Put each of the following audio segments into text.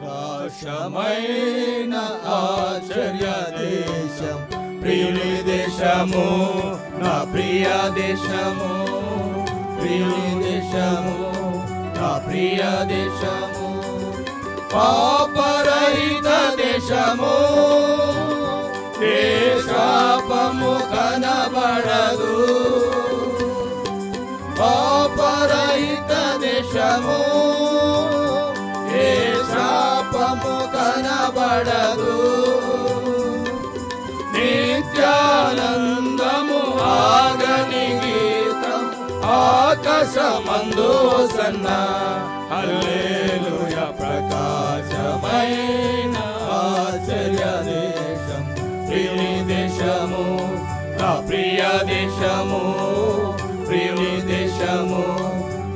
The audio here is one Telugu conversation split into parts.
ప్రకాశమైన ఆశ్చర్య దేశం. ప్రియుని దేశము నా ప్రియ దేశము. ప్రియుని దేశము నా ప్రియ దేశము. పాపరహిత దేశము దేశాపము కనబడదు. పాపరహిత దేశము పడదు నిత్యానందము ఆగని గీతం ఆకాశమందు సన్న హల్లెలూయ ప్రకాశమైన ఆశ్చర్య దేశం. ప్రియ దేశము నా ప్రియ దేశము. ప్రియ దేశము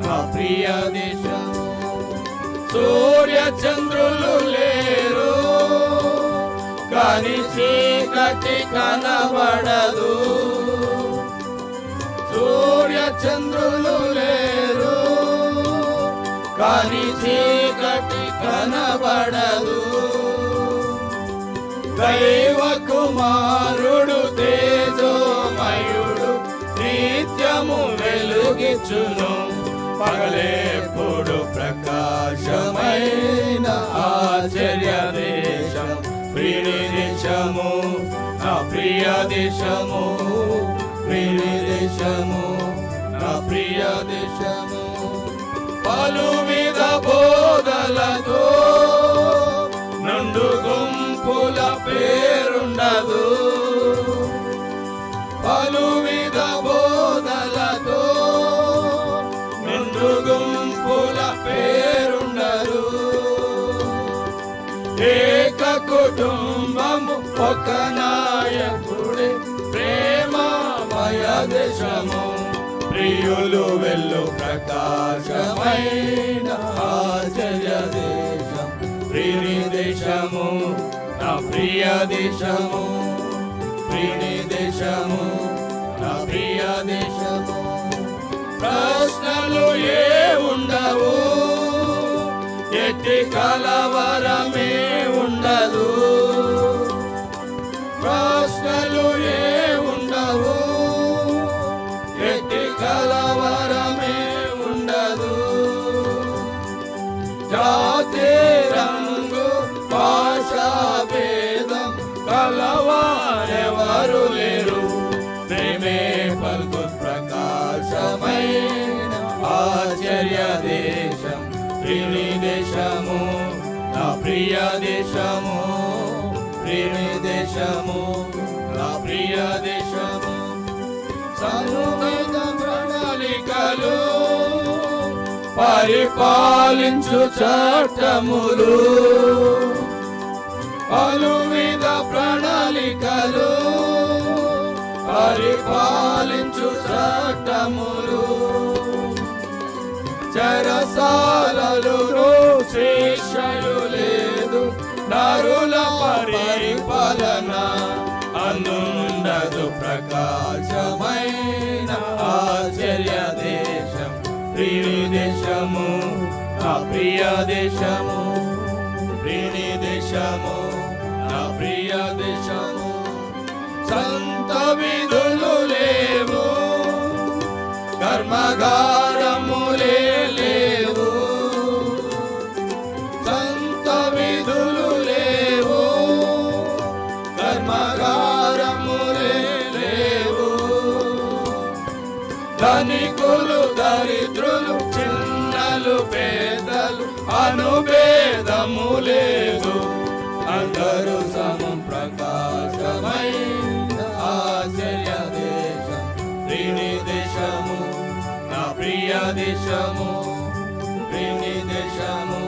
నా ప్రియ దేశము సూర్య చంద్రులు కాని చీకటి కనబడదు. సూర్య చంద్రులు లేరు. కాని చీకటి కనబడదు. దైవ కుమారుడు తేజోమయుడు నిత్యము వెలుగిచును పగలేప్పుడు ప్రకాశమైన ఆశ్చర్య దేశం ప్రియుని దేశము నా ప్రియ దేశము ప్రియుని దేశము నా ప్రియ దేశము పలు మీద బోధలతో కుటుంబము ఒక నాయకుడే ప్రేమమయ దేశము. ప్రియులు వెళ్ళు ప్రకాశమైన ఆశ్చర్య దేశం. ప్రిని దేశము నా ప్రియ దేశము. ప్రిని దేశము నా ప్రియ దేశము. ప్ర ఎట్టి కలవరమే ఉండదు. ప్రియ దేశము ప్రేమి దేశము నా ప్రియ దేశము. సంగీత ప్రణాళికలు పరిపాలించు చట్టములు. పలు పలువిధ ప్రణాళికలు పరిపాలించు చట్టములు. చెరసాలలు శేషయులే నరుల పరిపాలన అనుండదు ప్రకాశమైన ఆశ్చర్య దేశం. ప్రియ దేశము నా ప్రియ దేశము. ప్రియుని దేశము నా ప్రియ దేశము. సంత విధులు లేవు కర్మగారము లేవు. ధనికులు దరిద్రులు చిన్నలు పేదలు అనుభేదము లేదు. అందరూ సమం ప్రకాశమై ఆశ్చర్య దేశం ప్రిణి దేశము నా ప్రియ దేశము ప్రిణి దేశము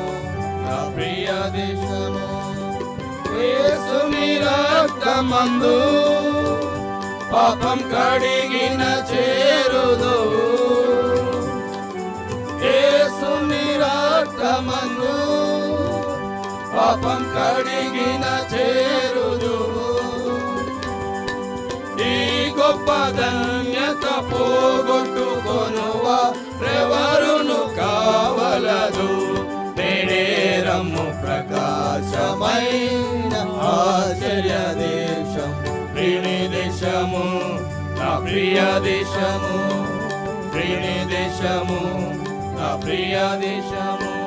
నా ప్రియ దేశము. యేసుని రక్తమందు పాపం కడిగిన చేరుదు. యేసుని రక్తమందు పాపం కడిగిన చేరుదు. ఈ గొప్ప ధన్యత పోగొట్టుకొనువా ఎవరును కావలదు. నేడే రమ్ము ప్రకాశమైన దేశం దేశము నా ప్రియ దేశము ప్రియుని దేశము నా ప్రియ దేశము.